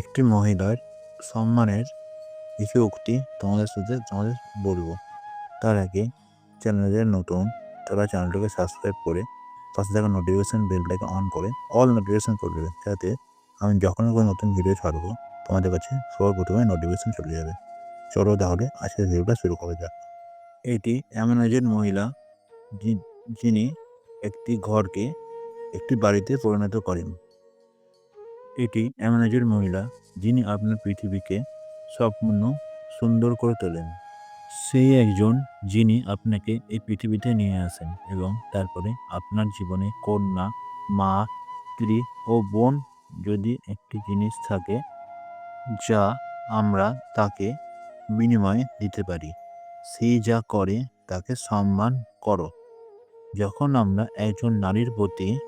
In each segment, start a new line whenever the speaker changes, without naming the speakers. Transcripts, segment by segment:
একটি মহিলার সম্মানের কিছু উক্তি তোমাদের সাথে তোমাদের বলব। তার আগে চ্যানেলে নতুন তারা চ্যানেলটাকে সাবস্ক্রাইব করে পাশে থাকা নোটিফিকেশান বেলটাকে অন করে অল নোটিফিকেশান করে দেবে, যাতে আমি যখনই কোনো নতুন ভিডিও ছাড়বো, তোমাদের কাছে সবার প্রথমে নোটিফিকেশান চলে যাবে। চলো তাহলে আজকের ভিডিওটা শুরু করা যাক। এটি এমন একজন মহিলা যিনি একটি ঘরকে একটি বাড়িতে পরিণত করেন। এটি এমন একজন মহিলা যিনি আপনার পৃথিবীকে সম্পূর্ণ সুন্দর করে তোলেন। সেই একজন যিনি আপনাকে এই পৃথিবীতে নিয়ে আসেন এবং তারপরে আপনার জীবনে কন্যা, মা, স্ত্রী ও বোন যদি একটি জিনিস থাকে যা আমরা তাকে বিনিময়ে দিতে পারি সেই যা করে তাকে সম্মান করো। যখন আমরা একজন নারীর প্রতি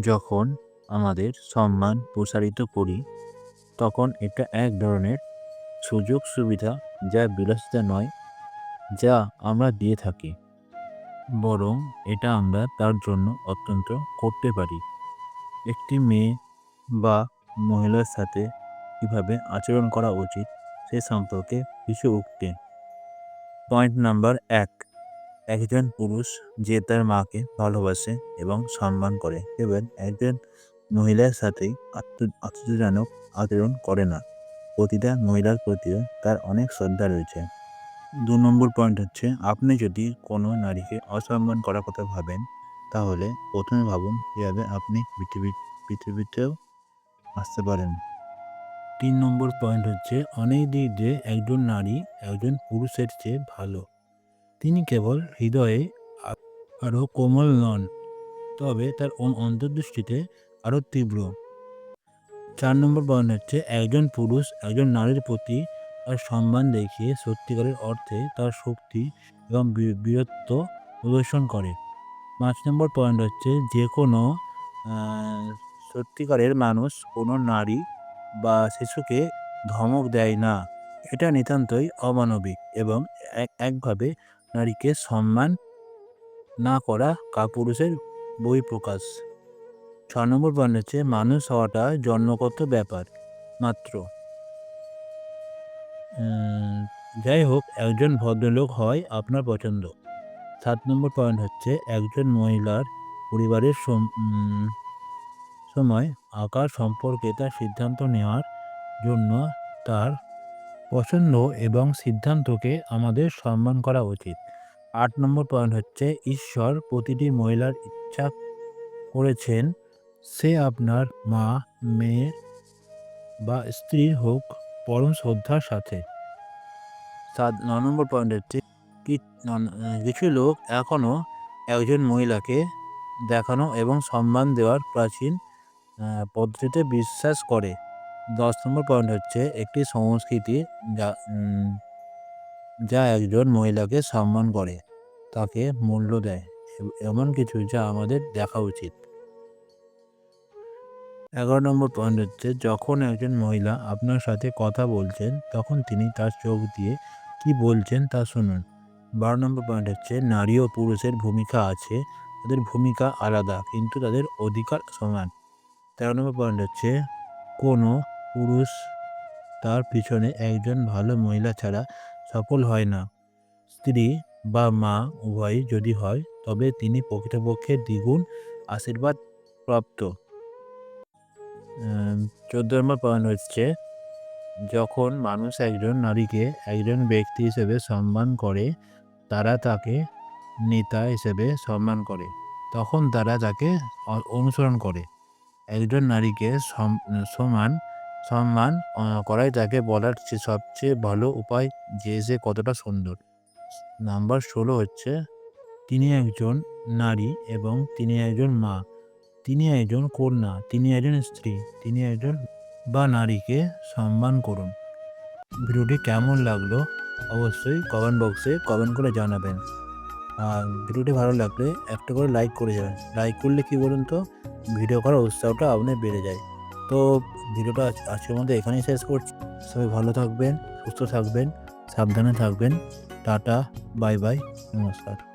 যখন আমাদের সম্মান প্রসারিত করি, তখন এটা এক ধরনের সুযোগ সুবিধা যা বিলাসিতা নয়, যা আমরা দিয়ে থাকি। বরং এটা আমরা তার জন্য অত্যন্ত করতে পারি। একটি মেয়ে বা মহিলার সাথে কীভাবে আচরণ করা উচিত সে সম্পর্কে কিছু উক্তি। পয়েন্ট নাম্বার এক, একজন পুরুষ যে তার মাকে ভালোবাসে এবং সম্মান করে, কেবল একজন মহিলার আত্ম আশ্চর্যজনক আচরণ করে না। প্রতিটা মহিলার প্রতিও তার অনেক শ্রদ্ধা রয়েছে। দু নম্বর পয়েন্ট হচ্ছে, আপনি যদি কোনো নারীকে অসম্মান করার কথা ভাবেন, তাহলে প্রথমে ভাবুন কীভাবে আপনি পৃথিবী, পৃথিবীতেও আসতে পারেন। তিন নম্বর পয়েন্ট হচ্ছে, অনেক দিক দিয়ে একজন নারী একজন পুরুষের চেয়ে ভালো। তিনি কেবল হৃদয়ে আরও কোমল নন, তবে তার অন্তর্দৃষ্টিতে আরও তীব্র। চার নম্বর পয়েন্ট হচ্ছে, একজন পুরুষ একজন নারীর প্রতি তার সম্মান দেখিয়ে সত্যিকারের অর্থে তার শক্তি এবং বীরত্ব প্রদর্শন করে। পাঁচ নম্বর পয়েন্ট হচ্ছে, যে কোনো সত্যিকারের মানুষ কোনো নারী বা শিশুকে ধমক দেয় না। এটা নিতান্তই অমানবিক এবং এক, একভাবে নারীকে সম্মান না করা কাপুরুষের বই প্রকাশ ছ নম্বর পয়েন্ট হচ্ছে, মানুষ হওয়াটা জন্মগত ব্যাপার, মাত্র। যাই হোক একজন ভদ্রলোক হয় আপনার পছন্দ। সাত নম্বর পয়েন্ট হচ্ছে, একজন মহিলার পরিবারের সম- সময়, আকার সম্পর্কে তার সিদ্ধান্ত নেওয়ার জন্য তার পছন্দ এবং সিদ্ধান্তকে আমাদের সম্মান করা উচিত। আট নম্বর পয়েন্ট হচ্ছে, ঈশ্বর প্রতিটি মহিলার ইচ্ছা করেছেন সে আপনার মা, মেয়ে বা স্ত্রী হোক, পরম শ্রদ্ধার সাথে। সাত ন নম্বর পয়েন্ট হচ্ছে কিছু লোক এখনও একজন মহিলাকে দেখানো এবং সম্মান দেওয়ার প্রাচীন পদ্ধতিতে বিশ্বাস করে। দশ নম্বর পয়েন্ট হচ্ছে একটি সংস্কৃতি যা যা একজন মহিলাকে সম্মান করে, তাকে মূল্য দেয় এমন কিছু যা আমাদের দেখা উচিত। এগারো নম্বর পয়েন্ট হচ্ছে, যখন একজন মহিলা আপনার সাথে কথা বলছেন, তখন তিনি তার চোখ দিয়ে কি বলছেন তা শুনুন। বারো নম্বর পয়েন্ট হচ্ছে, নারী ও পুরুষের ভূমিকা আছে, তাদের ভূমিকা আলাদা, কিন্তু তাদের অধিকার সমান। তেরো নম্বর পয়েন্ট হচ্ছে, কোনো পুরুষ তার পিছনে একজন ভালো মহিলা ছাড়া সফল হয় না। স্ত্রী বা মা উভয়ই যদি হয়, তবে তিনি প্রকৃতপক্ষে দ্বিগুণ আশীর্বাদ প্রাপ্ত চোদ্দ নম্বর পয়েন্ট হচ্ছে। যখন মানুষ একজন নারীকে একজন ব্যক্তি হিসেবে সম্মান করে, তারা তাকে নেতা হিসেবে সম্মান করে। তখন তারা তাকে অনুসরণ করে। একজন নারীকে সম- সমান সম্মান করাই তাকে বলার চেয়ে সবচেয়ে ভালো উপায় যে সে কতটা সুন্দর। নাম্বার ষোলো হচ্ছে, তিনি একজন নারী এবং তিনি একজন মা। তিনি একজন কন্যা, তিনি একজন স্ত্রী, তিনি একজন বা নারীকে সম্মান করুন। ভিডিওটি কেমন লাগল অবশ্যই কমেন্ট বক্সে কমেন্ট করে জানাবেন। আর ভিডিওটি ভালো লাগলে একটা করে লাইক করে যাবেন। লাইক করলে কি বলুন তো? ভিডিও করার উৎসাহটা আপনার বেড়ে যায়। তো ভিডিওটা আজকের মধ্যে এখানেই শেষ করছি। সবাই ভালো থাকবেন, সুস্থ থাকবেন, সাবধানে থাকবেন। টাটা বাই বাই নমস্কার।